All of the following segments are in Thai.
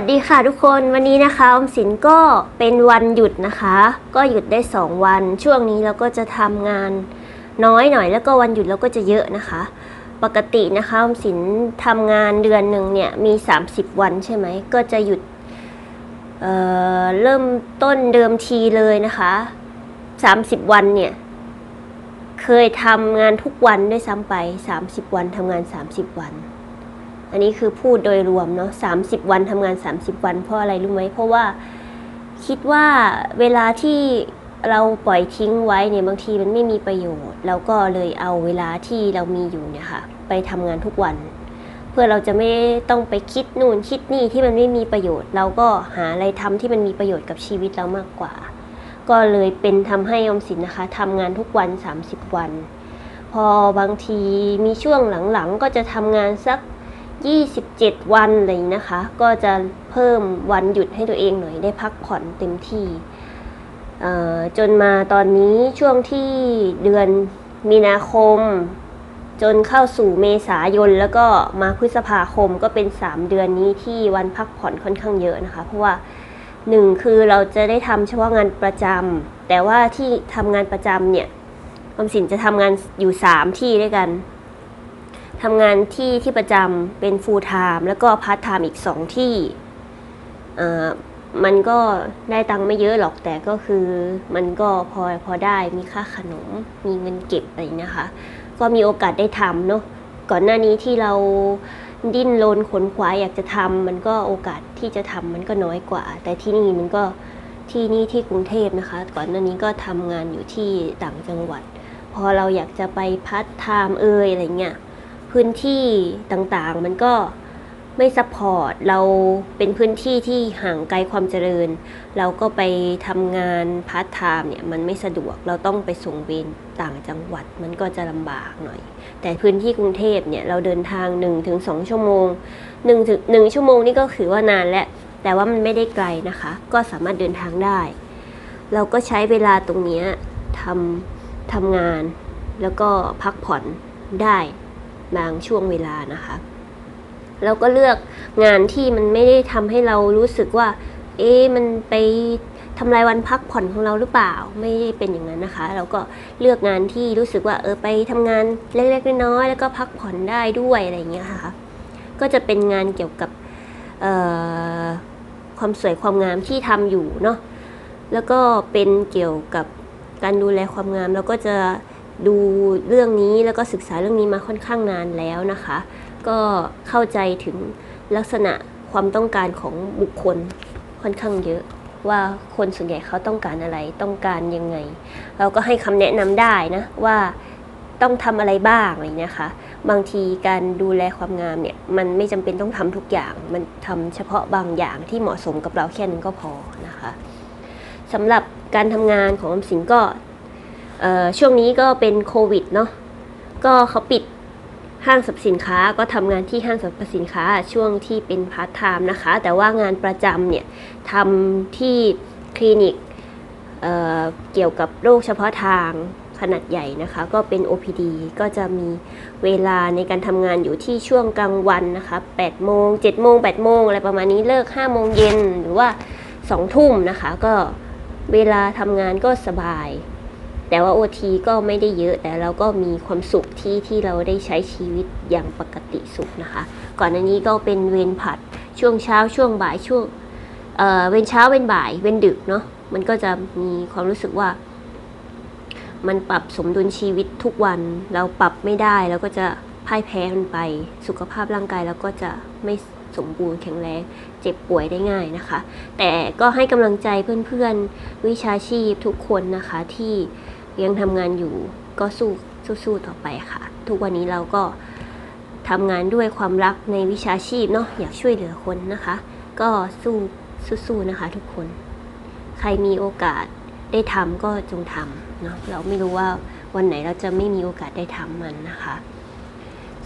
วัสดีค่ะทุกคนวันนี้นะคะอมสินก็เป็นวันหยุดนะคะ ก็หยุดได้ 2 วัน ช่วงนี้เราก็จะทำงานน้อยหน่อย แล้วก็วันหยุดเราก็จะเยอะนะคะ ปกตินะคะอมสินทำงานเดือนหนึ่งเนี่ยมี 30 วันใช่ไหมก็จะหยุดเอ่อเริ่มต้นเดิมทีเลยนะคะ 30 วันเนี่ยเคยทำงานทุกวันด้วยซ้ำไป 30 วันทำงาน 30 วัน อันนี้คือพูดโดยรวมเนาะ30วันทำงาน 30 วัน เพราะอะไรรู้ไหมเพราะว่าคิดว่าเวลาที่เราปล่อยทิ้งไว้เนี่ยบางทีมันไม่มีประโยชน์เราก็เลยเอาเวลาที่เรามีอยู่เนี่ยค่ะไปทำงานทุกวัน เพื่อเราจะไม่ต้องไปคิดนู่นคิดนี่ที่มันไม่มีประโยชน์ เราก็หาอะไรทำที่มันมีประโยชน์กับชีวิตเรามากกว่า ก็เลยเป็นทำให้ออมสินนะคะทำงานทุกวัน 30 วัน พอบางทีมีช่วงหลังๆก็จะทำงานสัก 27 วันอะไรอย่างนี้นะคะ ก็จะเพิ่มวันหยุดให้ตัวเองหน่อยได้พักผ่อนเต็มที่จนมาตอนนี้ช่วงที่เดือนมีนาคม จนเข้าสู่เมษายนแล้วก็มาพฤษภาคมก็เป็น 3 เดือนนี้ที่วันพักผ่อนค่อนข้างเยอะนะคะ เพราะว่าหนึ่งคือเราจะได้ทำเฉพาะงานประจำแต่ว่าที่ทำงานประจำเนี่ยออมสินจะทำงานอยู่ 3 ที่ด้วยกัน ทำงานที่ที่ประจำเป็น full time แล้วก็พาร์ทไทม์อีกสองที่มันก็ได้ตังค์ไม่เยอะหรอกแต่ก็คือ มันก็พอพอได้มีค่าขนม มีเงินเก็บอะไรนะคะ ก็มีโอกาสได้ทำเนาะก่อนหน้านี้ที่เราดิ้นรนขนขวายอยากจะทำมันก็โอกาสที่จะทำมันก็น้อยกว่า แต่ที่นี่มันก็ที่นี่ที่กรุงเทพนะคะ ก่อนหน้านี้ก็ทำงานอยู่ที่ต่างจังหวัด พอเราอยากจะไปพัฒไทม์เอยอะไรเงี้ย พื้นที่ต่างๆ มันก็ไม่ซัพพอร์ตเราเป็นพื้นที่ที่ห่างไกลความเจริญ เราก็ไปทำงานพาร์ทไทม์เนี่ยมันไม่สะดวกเราต้องไปส่งเวรต่างจังหวัดมันก็จะลำบากหน่อย แต่พื้นที่กรุงเทพเนี่ยเราเดินทาง 1-2 ชั่วโมง1ถึง1ชั่วโมงนี่ก็ถือว่านานแล้ว แต่ว่ามันไม่ได้ไกลนะคะ ก็สามารถเดินทางได้ เราก็ใช้เวลาตรงเนี้ยทำทำงาน แล้วก็พักผ่อนได้ บางช่วงเวลานะคะเราก็เลือกงานที่มันไม่ได้ทำให้เรารู้สึกว่า เอ๊ะมันไปทำลายวันพักผ่อนของเราหรือเปล่า ไม่ได้เป็นอย่างนั้นนะคะ เราก็เลือกงานที่รู้สึกว่าเออไปทำงานเล็กๆน้อยๆแล้วก็พักผ่อนได้ด้วยอะไรอย่างเงี้ยค่ะ ก็จะเป็นงานเกี่ยวกับความสวยความงามที่ทำอยู่เนาะแล้วก็เป็นเกี่ยวกับการดูแลความงามเราก็จะ ดูเรื่องนี้แล้วก็ศึกษาเรื่องนี้มาค่อนข้างนานแล้วนะคะ ก็เข้าใจถึงลักษณะความต้องการของบุคคลค่อนข้างเยอะ ว่าคนส่วนใหญ่เขาต้องการอะไรต้องการยังไง เราก็ให้คำแนะนำได้นะว่าต้องทำอะไรบ้างอะไรอย่างเงี้ยค่ะบางทีการดูแลความงามเนี่ยมันไม่จำเป็นต้องทำทุกอย่าง มันทำเฉพาะบางอย่างที่เหมาะสมกับเราแค่นั้นก็พอนะคะสำหรับการทำงานของอมสินก็ ช่วงนี้ก็เป็นโควิดเนาะก็เขาปิดห้างสรรพสินค้าก็ทำงานที่ห้างสรรพสินค้าช่วงที่เป็นพาร์ทไทม์นะคะ แต่ว่างานประจำเนี่ยทำที่คลินิกเเกี่ยวกับโรคเฉพาะทางขนาดใหญ่นะคะ ก็เป็น OPD ก็จะมีเวลาในการทำงานอยู่ที่ช่วงกลางวันนะคะ8โมง7โมง8โมงอะไรประมาณนี้เลิก5โมงเย็นหรือว่า2ทุ่มนะคะ ก็เวลาทำงานก็สบาย แต่ว่าโอทีก็ไม่ได้เยอะแต่เราก็มีความสุขที่ที่เราได้ใช้ชีวิตอย่างปกติสุขนะคะ ก่อนหน้านี้ก็เป็นเวรผัดช่วงเช้าช่วงบ่ายช่วงเอ่อเวรเช้าเวรบ่ายเวรดึกเนาะมันก็จะมีความรู้สึกว่า มันปรับสมดุลชีวิตทุกวัน เราปรับไม่ได้เราก็จะพ่ายแพ้มันไป สุขภาพร่างกายเราก็จะไม่สมบูรณ์แข็งแรงเจ็บป่วยได้ง่ายนะคะ แต่ก็ให้กำลังใจเพื่อนๆวิชาชีพทุกคนนะคะที่ ยังทำงานอยู่ก็สู้สู้ๆต่อไปค่ะ ทุกวันนี้เราก็ทำงานด้วยความรักในวิชาชีพเนาะอยากช่วยเหลือคนนะคะ ก็สู้สู้ๆนะคะ ทุกคน ใครมีโอกาสได้ทำก็จงทำเนาะเราไม่รู้ว่าวันไหนเราจะไม่มีโอกาสได้ทำมันนะคะ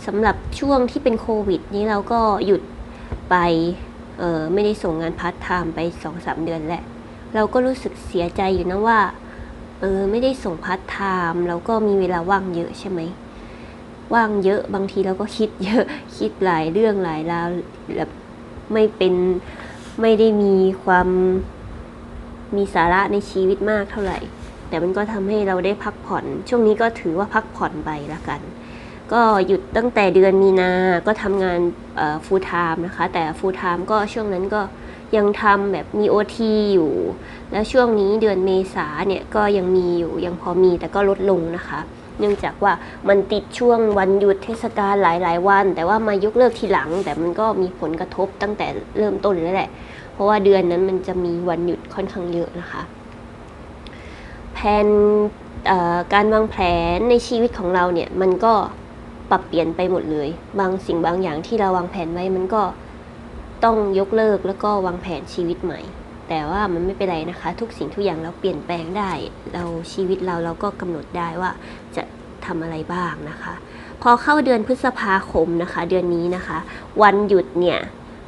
สำหรับช่วงที่เป็นโควิด นี้เราก็หยุดไปเออไม่ได้ส่งงานพาร์ทไทม์ไปสองสามเดือนแหละ เราก็รู้สึกเสียใจอยู่นะว่า เออไม่ได้ส่งพาร์ทไทม์แล้วก็มีเวลาว่างเยอะใช่ไหมว่างเยอะบางทีเราก็คิดเยอะคิดหลายเรื่องหลายราวแบบไม่เป็นไม่ได้มีความมีสาระในชีวิตมากเท่าไหร่ แต่มันก็ทำให้เราได้พักผ่อน ช่วงนี้ก็ถือว่าพักผ่อนไปละกัน ก็หยุดตั้งแต่เดือนมีนา ก็ทำงานฟูลไทม์นะคะ แต่ฟูลไทม์ก็ช่วงนั้นก็ ยังทำแบบมีโอทีอยู่ แล้วช่วงนี้เดือนเมษาเนี่ยก็ยังมีอยู่ยังพอมีแต่ก็ลดลงนะคะ เนื่องจากว่ามันติดช่วงวันหยุดเทศกาลหลาย ๆ วัน แต่ว่ามายกเลิกทีหลัง แต่มันก็มีผลกระทบตั้งแต่เริ่มต้นแล้วแหละ เพราะว่าเดือนนั้นมันจะมีวันหยุดค่อนข้างเยอะนะคะแผนการวางแผนในชีวิตของเราเนี่ยมันก็ปรับเปลี่ยนไปหมดเลย บางสิ่งบางอย่างที่เราวางแผนไว้มันก็ ต้องยกเลิกแล้วก็วางแผนชีวิตใหม่ แต่ว่ามันไม่เป็นไรนะคะ ทุกสิ่งทุกอย่างเราเปลี่ยนแปลงได้ เราชีวิตเราเราก็กำหนดได้ว่าจะทำอะไรบ้างนะคะ พอเข้าเดือนพฤษภาคมนะคะ เดือนนี้นะคะ วันหยุดเนี่ย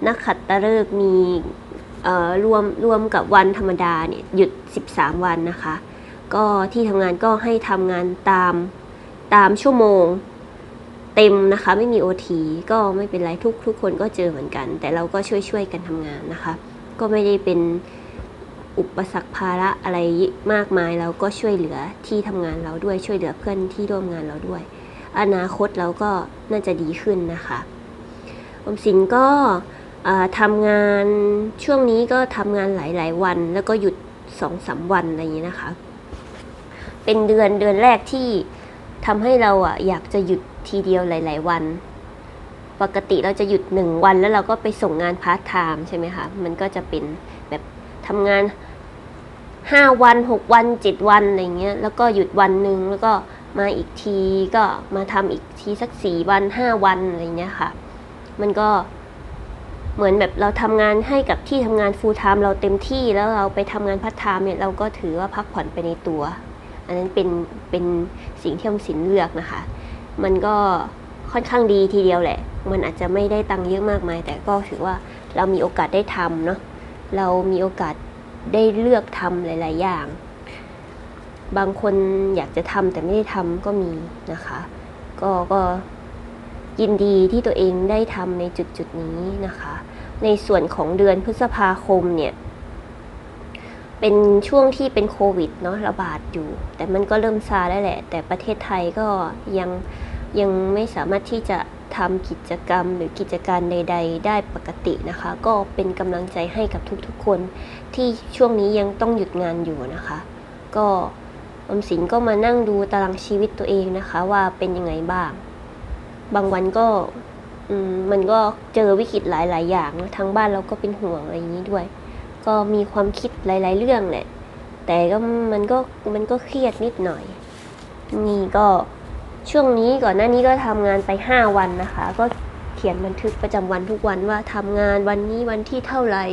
นักขัตฤกษ์มีเอ่อรวมรวมกับวันธรรมดาเนี่ยหยุด 13 วันนะคะ ก็ที่ทำงานก็ให้ทำงานตามตามชั่วโมง เต็มนะคะ ไม่มี OT ก็ไม่เป็นไรทุกทุกคนก็เจอเหมือนกัน แต่เราก็ช่วยช่วยกันทำงานนะคะ ก็ไม่ได้เป็นอุปสรรคภาระอะไรมากมายเราก็ช่วยเหลือที่ทำงานเราด้วยช่วยเหลือเพื่อนที่ร่วมงานเราด้วย อนาคตเราก็น่าจะดีขึ้นนะคะอมสินก็ทำงานช่วงนี้ก็ทำงานหลาย ๆ วัน แล้วก็หยุดสองสามวันอะไรอย่างนี้นะคะ เป็นเดือนเดือนแรกที่ทำให้เราอะอยากจะหยุด ทีเดียวหลาย ๆ วัน ปกติเราจะหยุดหนึ่งวันแล้วเราก็ไปส่งงานพาร์ทไทม์ใช่ไหมคะ มันก็จะเป็นแบบทำงานห้าวันหกวันเจ็ดวันอะไรเงี้ย แล้วก็หยุดวันหนึ่งแล้วก็มาอีกทีก็มาทำอีกทีสักสี่วันห้าวันอะไรเงี้ยค่ะ มันก็เหมือนแบบเราทำงานให้กับที่ทำงานฟูลไทม์เราเต็มที่แล้วเราไปทำงานพาร์ทไทม์เนี่ยเราก็ถือว่าพักผ่อนไปในตัว อันนั้นเป็นเป็นสิ่งที่อมสินเลือกนะคะ มันก็ค่อนข้างดีทีเดียวแหละ มันอาจจะไม่ได้ตังค์เยอะมากมาย แต่ก็ถือว่าเรามีโอกาสได้ทำเนาะ เรามีโอกาสได้เลือกทำหลาย ๆ อย่าง บางคนอยากจะทำแต่ไม่ได้ทำก็มีนะคะ ก็ก็ยินดีที่ตัวเองได้ทำในจุดจุดนี้นะคะ ในส่วนของเดือนพฤษภาคมเนี่ย เป็นช่วงที่เป็นโควิดเนาะระบาดอยู่ แต่มันก็เริ่มซาแล้วแหละ แต่ประเทศไทยก็ยังยังไม่สามารถที่จะทำกิจกรรมหรือกิจการใด ๆ ได้ปกตินะคะ ก็เป็นกำลังใจให้กับทุกๆคน ที่ช่วงนี้ยังต้องหยุดงานอยู่นะคะ ก็อมสินก็มานั่งดูตารางชีวิตตัวเองนะคะ ว่าเป็นยังไงบ้าง บางวันก็มันก็เจอวิกฤตหลายๆ อย่างทางบ้านเราก็เป็นห่วงอะไรอย่างนี้ด้วย ก็มีความคิดหลาย ๆ เรื่องแหละ แต่ก็มันก็มันก็เครียดนิดหน่อย นี่ก็ช่วงนี้ก่อนหน้านี้ก็ทำงานไป 5 วันนะคะ ก็เขียนบันทึกประจำวันทุกวันว่าทำงานวันนี้วันที่เท่าไหร่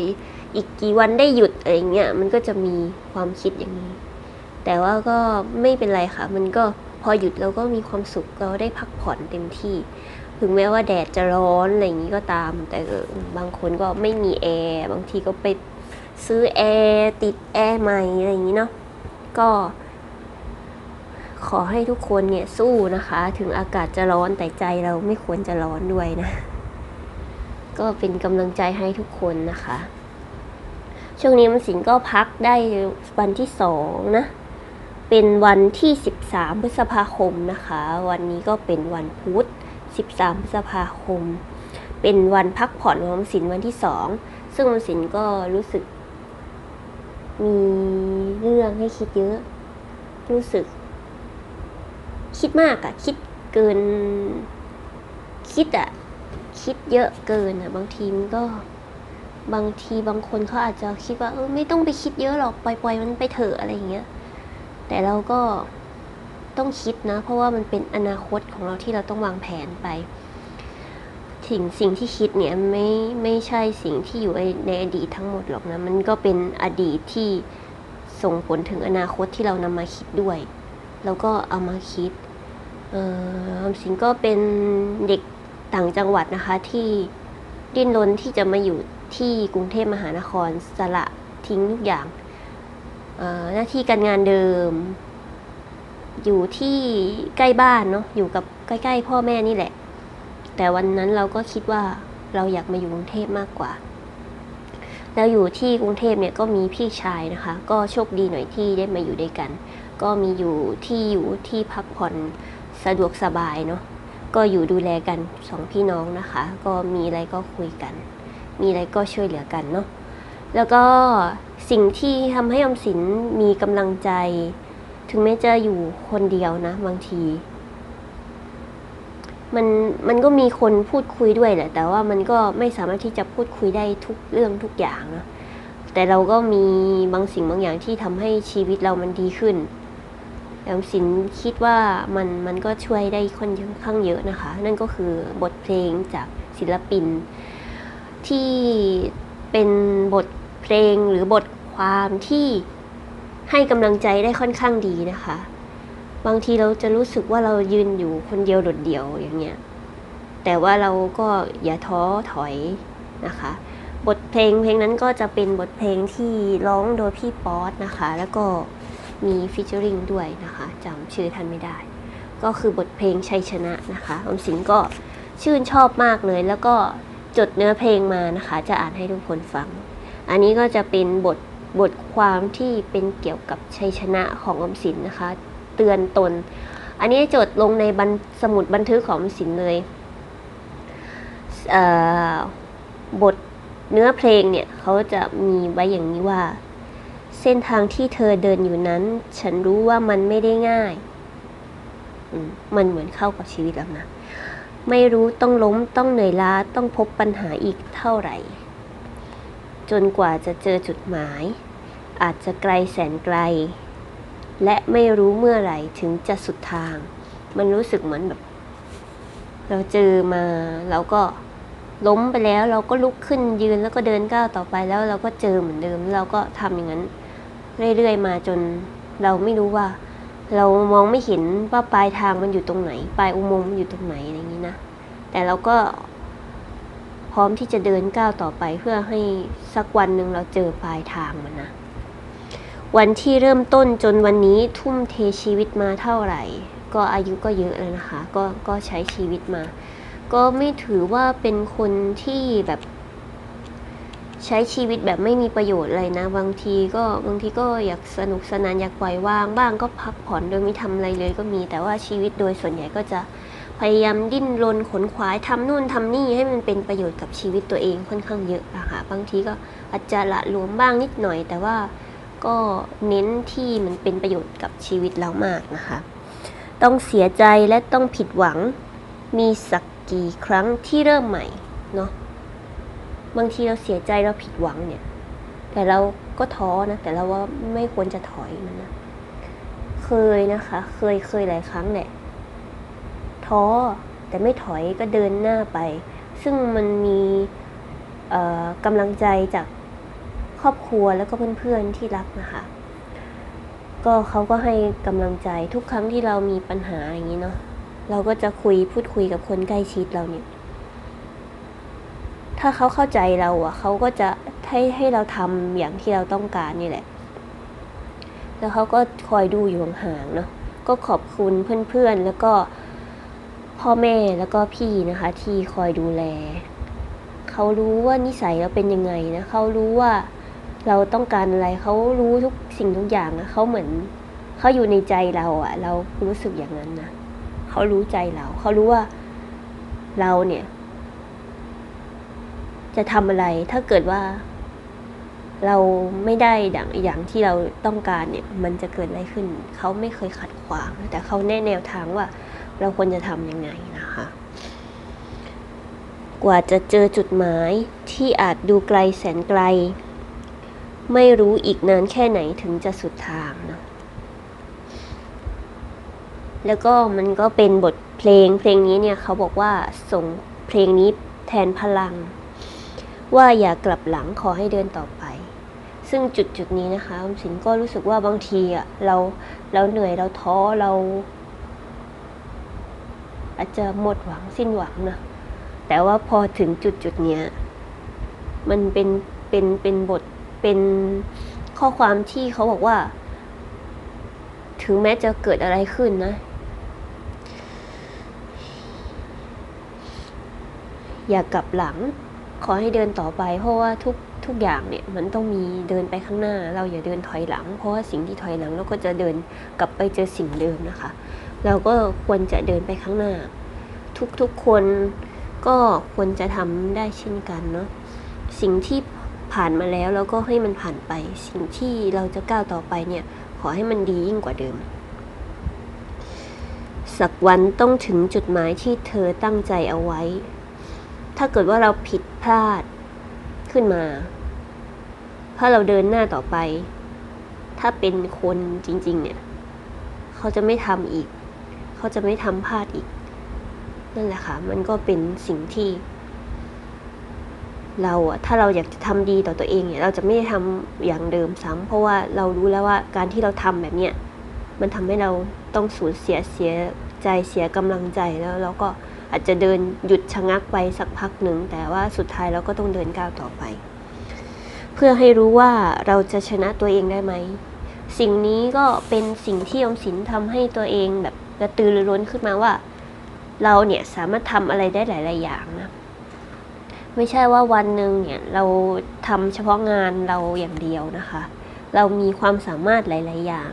อีกกี่วันได้หยุดอะไรเงี้ย มันก็จะมีความคิดอย่างนี้ แต่ว่าก็ไม่เป็นไรค่ะ มันก็พอหยุดเราก็มีความสุขเราได้พักผ่อนเต็มที่ ถึงแม้ว่าแดดจะร้อนอะไรอย่างนี้ก็ตาม แต่บางคนก็ไม่มีแอร์ บางทีก็ไป ซื้อแอร์ติดแอร์ใหม่อะไรอย่างนี้เนาะก็ ขอให้ทุกคนเนี่ยสู้นะคะ ถึงอากาศจะร้อนแต่ใจเราไม่ควรจะร้อนด้วยนะ ก็เป็นกำลังใจให้ทุกคนนะคะ ช่วงนี้มันสิงก็พักได้วันที่สองนะเป็นวันที่ 13 พฤษภาคมนะคะ วันนี้ก็เป็นวันพุธ 13 พฤษภาคม เป็นวันพักผ่อนของมสินวันที่สองซึ่งมสินก็รู้สึก มีเรื่องให้คิดเยอะ รู้สึก คิดมากอะคิดเกิน คิดอะคิดเยอะเกินอะบางทีมันก็บางทีบางคนเขาอาจจะคิดว่าเออไม่ต้องไปคิดเยอะหรอกปล่อยๆมันไปเถอะอะไรอย่างเงี้ย แต่เราก็ต้องคิดนะ เพราะว่ามันเป็นอนาคตของเราที่เราต้องวางแผนไป สิ่งสิ่งที่คิดเนี่ยไม่ไม่ใช่สิ่งที่อยู่ในอดีตทั้งหมดหรอกนะ มันก็เป็นอดีตที่ส่งผลถึงอนาคตที่เรานำมาคิดด้วย แล้วก็เอามาคิดออสินก็เป็นเด็กต่างจังหวัดนะคะที่ดิ้นรนที่จะมาอยู่ที่กรุงเทพมหานครสละทิ้งทุกอย่างออหน้าที่การงานเดิม อยู่ที่ใกล้บ้านเนาะอยู่กับใกล้ ๆ พ่อแม่นี่แหละ แต่วันนั้นเราก็คิดว่าเราอยากมาอยู่กรุงเทพมากกว่า แล้วอยู่ที่กรุงเทพเนี่ยก็มีพี่ชายนะคะ ก็โชคดีหน่อยที่ได้มาอยู่ด้วยกัน ก็มีอยู่ที่อยู่ที่พักผ่อนสะดวกสบายเนาะก็อยู่ดูแลกันสองพี่น้องนะคะ ก็มีอะไรก็คุยกัน มีอะไรก็ช่วยเหลือกันเนาะแล้วก็สิ่งที่ทำให้อมสินมีกำลังใจ ถึงแม้จะอยู่คนเดียวนะบางที มันมันก็มีคนพูดคุยด้วยแหละ แต่ว่ามันก็ไม่สามารถที่จะพูดคุยได้ทุกเรื่องทุกอย่างนะแต่เราก็มีบางสิ่งบางอย่างที่ทำให้ชีวิตเรามันดีขึ้นแล้วสินคิดว่ามันมันก็ช่วยได้ค่อนข้างเยอะนะคะ นั่นก็คือบทเพลงจากศิลปิน ที่เป็นบทเพลงหรือบทความที่ให้กำลังใจได้ค่อนข้างดีนะคะ บางทีเราจะรู้สึกว่าเรายืนอยู่คนเดียวโดดเดี่ยวอย่างเงี้ย แต่ว่าเราก็อย่าท้อถอยนะคะ บทเพลงเพลงนั้นก็จะเป็นบทเพลงที่ร้องโดยพี่ป๊อตนะคะ แล้วก็มีฟิชเจอริงด้วยนะคะจำชื่อท่านไม่ได้ ก็คือบทเพลงชัยชนะนะคะออมสินก็ชื่นชอบมากเลย แล้วก็จดเนื้อเพลงมานะคะ จะอ่านให้ทุกคนฟัง อันนี้ก็จะเป็นบทบทความที่เป็นเกี่ยวกับชัยชนะของออมสินนะคะ เตือนตน อันนี้จดลงในบันสมุดบันทึกของออมสินเลยเบทเนื้อเพลงเนี่ยเขาจะมีไว้อย่างนี้ว่า เส้นทางที่เธอเดินอยู่นั้น ฉันรู้ว่ามันไม่ได้ง่ายมมันเหมือนเข้ากับชีวิตแล้วนะ ไม่รู้ต้องล้มต้องเหนื่อยล้าต้องพบปัญหาอีกเท่าไหร่ จนกว่าจะเจอจุดหมาย อาจจะไกลแสนไกล และไม่รู้เมื่อไหร่ถึงจะสุดทาง มันรู้สึกเหมือนแบบ เราเจอมาเราก็ล้มไปแล้วเราก็ลุกขึ้นยืนแล้วก็เดินก้าวต่อไปแล้วเราก็เจอเหมือนเดิมเราก็ทำอย่างนั้น เรื่อยๆมาจนเราไม่รู้ว่า เรามองไม่เห็นว่าปลายทางมันอยู่ตรงไหน ปลายอุโมงค์มันอยู่ตรงไหนอะไรอย่างนี้นะแต่เราก็ พร้อมที่จะเดินก้าวต่อไปเพื่อให้สักวันหนึ่งเราเจอปลายทางมันนะ วันที่เริ่มต้นจนวันนี้ทุ่มเทชีวิตมาเท่าไหร่ ก็อายุก็เยอะแล้วนะคะ ก็ก็ใช้ชีวิตมา ก็ไม่ถือว่าเป็นคนที่แบบ ใช้ชีวิตแบบไม่มีประโยชน์อะไรนะ บางทีก็บางทีก็อยากสนุกสนานอยากปล่อยวางบ้างก็พักผ่อนโดยไม่ทำอะไรเลยก็มี แต่ว่าชีวิตโดยส่วนใหญ่ก็จะพยายามดิ้นรนขนขวายทำนู่นทำนี่ให้มันเป็นประโยชน์กับชีวิตตัวเองค่อนข้างเยอะนะคะบางทีก็อาจจะละหลวมบ้างนิดหน่อย แต่ว่า ก็เน้นที่มันเป็นประโยชน์กับชีวิตเรามากนะคะ ต้องเสียใจและต้องผิดหวัง มีสักกี่ครั้งที่เริ่มใหม่เนาะ บางทีเราเสียใจเราผิดหวังเนี่ย แต่เราก็ท้อนะ แต่เราว่าไม่ควรจะถอยมันนะ เคยนะคะ เคยเคยหลายครั้งแหละ ท้อแต่ไม่ถอยก็เดินหน้าไป ซึ่งมันมีกำลังใจจาก ครอบครัวแล้วก็เพื่อนๆที่รักนะคะ ก็เขาก็ให้กำลังใจทุกครั้งที่เรามีปัญหาอย่างนี้เนาะเราก็จะคุยพูดคุยกับคนใกล้ชิดเราเนี่ย ถ้าเขาเข้าใจเราอะเขาก็จะให้ให้เราทำอย่างที่เราต้องการนี่แหละ แล้วเขาก็คอยดูอยู่ห่างๆเนาะก็ขอบคุณเพื่อนๆ แล้วก็พ่อแม่แล้วก็พี่นะคะ ที่คอยดูแล เขารู้ว่านิสัยเราเป็นยังไงนะ เขารู้ว่า เราต้องการอะไรเขารู้ทุกสิ่งทุกอย่างนะเขาเหมือนเขาอยู่ในใจเราอะเรารู้สึกอย่างนั้นนะเขารู้ใจเรา เขารู้ว่าเราเนี่ย จะทำอะไรถ้าเกิดว่า เราไม่ได้ดังอย่างที่เราต้องการเนี่ย มันจะเกิดอะไรขึ้น เขาไม่เคยขัดขวาง แต่เขาแนะแนวทางว่า เราควรจะทำยังไงนะคะ กว่าจะเจอจุดหมายที่อาจดูไกลแสนไกล ไม่รู้อีกนานแค่ไหนถึงจะสุดทางเนาะแล้วก็มันก็เป็นบทเพลงเพลงนี้เนี่ยเขาบอกว่าส่งเพลงนี้แทนพลัง ว่าอย่ากลับหลังขอให้เดินต่อไป ซึ่งจุดจุดนี้นะคะอมสินก็รู้สึกว่าบางทีอะเราเราเหนื่อยเราท้อเรา อาจจะหมดหวังสิ้นหวังนะแต่ว่าพอถึงจุดจุดเนี้ยมันเป็นเป็นเป็นบท เป็นข้อความที่เขาบอกว่า ถึงแม้จะเกิดอะไรขึ้นนะ อย่ากลับหลัง ขอให้เดินต่อไป เพราะว่าทุกทุกอย่างเนี่ยมันต้องมีเดินไปข้างหน้า เราอย่าเดินถอยหลัง เพราะว่าสิ่งที่ถอยหลังเราก็จะเดินกลับไปเจอสิ่งเดิมนะคะ เราก็ควรจะเดินไปข้างหน้า ทุกๆคนก็ควรจะทำได้เช่นกันเนาะสิ่งที่ ผ่านมาแล้วเราก็ให้มันผ่านไป สิ่งที่เราจะก้าวต่อไปเนี่ย ขอให้มันดียิ่งกว่าเดิม สักวันต้องถึงจุดหมายที่เธอตั้งใจเอาไว้ ถ้าเกิดว่าเราผิดพลาดขึ้นมา ถ้าเราเดินหน้าต่อไป ถ้าเป็นคนจริง ๆ เนี่ย เขาจะไม่ทำอีก เขาจะไม่ทำพลาดอีก นั่นแหละค่ะ มันก็เป็นสิ่งที่ เราอะถ้าเราอยากจะทำดีต่อตัวเองเนี่ยเราจะไม่ได้ทำอย่างเดิมซ้ำเพราะว่าเรารู้แล้วว่าการที่เราทำแบบเนี้ยมันทำให้เราต้องสูญเสียเสียใจเสียกำลังใจแล้วเราก็อาจจะเดินหยุดชะงักไปสักพักหนึ่ง แต่ว่าสุดท้ายเราก็ต้องเดินก้าวต่อไป เพื่อให้รู้ว่าเราจะชนะตัวเองได้ไหม สิ่งนี้ก็เป็นสิ่งที่อมสินทำให้ตัวเองแบบกระตือรือร้นขึ้นมาว่า เราเนี่ยสามารถทำอะไรได้หลาย ๆ อย่างนะ ไม่ใช่ว่าวันหนึ่งเนี่ยเราทำเฉพาะงานเราอย่างเดียวนะคะ เรามีความสามารถหลาย ๆ อย่าง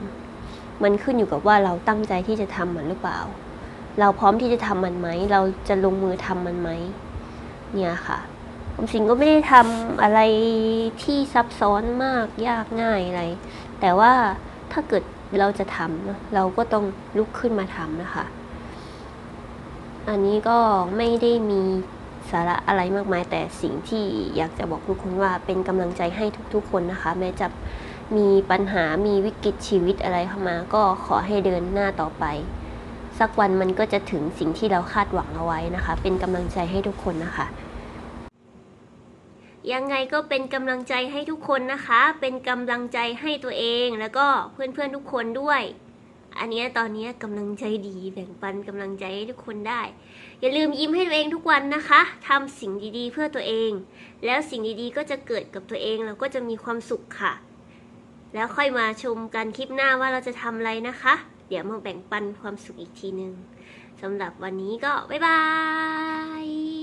มันขึ้นอยู่กับว่าเราตั้งใจที่จะทำมันหรือเปล่า เราพร้อมที่จะทำมันไหม เราจะลงมือทำมันไหมเนี่ยค่ะผมสิงก็ไม่ได้ทำอะไรที่ซับซ้อนมากยากง่ายอะไร แต่ว่าถ้าเกิดเราจะทำเนอะเราก็ต้องลุกขึ้นมาทำนะคะ อันนี้ก็ไม่ได้มี สาระอะไรมากมาย แต่สิ่งที่อยากจะบอกทุกคนว่าเป็นกำลังใจให้ทุกๆ คนนะคะ แม้จะมีปัญหามีวิกฤตชีวิตอะไรเข้ามา ก็ขอให้เดินหน้าต่อไป สักวันมันก็จะถึงสิ่งที่เราคาดหวังเอาไว้นะคะ เป็นกำลังใจให้ทุกคนนะคะ ยังไงก็เป็นกำลังใจให้ทุกคนนะคะ เป็นกำลังใจให้ตัวเอง แล้วก็เพื่อนๆทุกคนด้วย อันนี้ตอนนี้กำลังใจดีแบ่งปันกำลังใจให้ทุกคนได้ อย่าลืมยิ้มให้ตัวเองทุกวันนะคะทำสิ่งดีๆ เพื่อตัวเอง แล้วสิ่งดีๆก็จะเกิดกับตัวเองเราก็จะมีความสุขค่ะ แล้วค่อยมาชมกันคลิปหน้าว่าเราจะทำอะไรนะคะ เดี๋ยวมาแบ่งปันความสุขอีกทีนึงสำหรับวันนี้ก็บ๊ายบาย